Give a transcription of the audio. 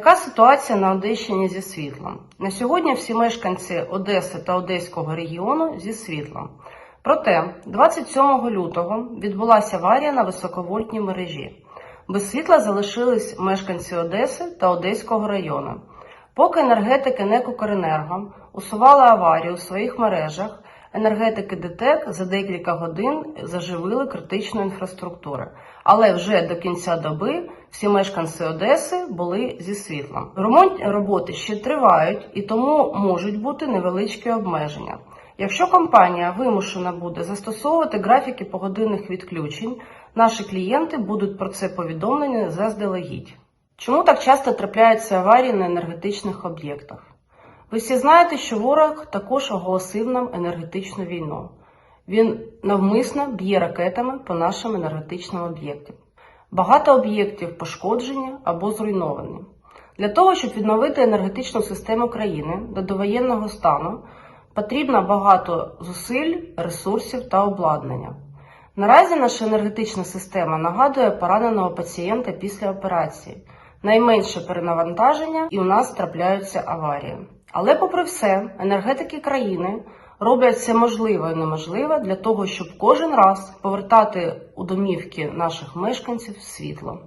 Яка ситуація на Одещині зі світлом? На сьогодні всі мешканці Одеси та Одеського регіону зі світлом. Проте 27 лютого відбулася аварія на високовольтній мережі. Без світла залишились мешканці Одеси та Одеського району. Поки енергетики Некукренерго усували аварію у своїх мережах, енергетики ДТЕК за декілька годин заживили критичну інфраструктуру. Але вже до кінця доби всі мешканці Одеси були зі світлом. Ремонтні роботи ще тривають і тому можуть бути невеличкі обмеження. Якщо компанія вимушена буде застосовувати графіки погодинних відключень, наші клієнти будуть про це повідомлені заздалегідь. Чому так часто трапляються аварії на енергетичних об'єктах? Ви всі знаєте, що ворог також оголосив нам енергетичну війну. Він навмисно б'є ракетами по нашим енергетичним об'єктам. Багато об'єктів пошкоджені або зруйновані. Для того, щоб відновити енергетичну систему країни до довоєнного стану, потрібно багато зусиль, ресурсів та обладнання. Наразі наша енергетична система нагадує пораненого пацієнта після операції. Найменше перенавантаження і у нас трапляються аварії. Але, попри все, енергетики країни роблять все можливе і неможливе для того, щоб кожен раз повертати у домівки наших мешканців світло.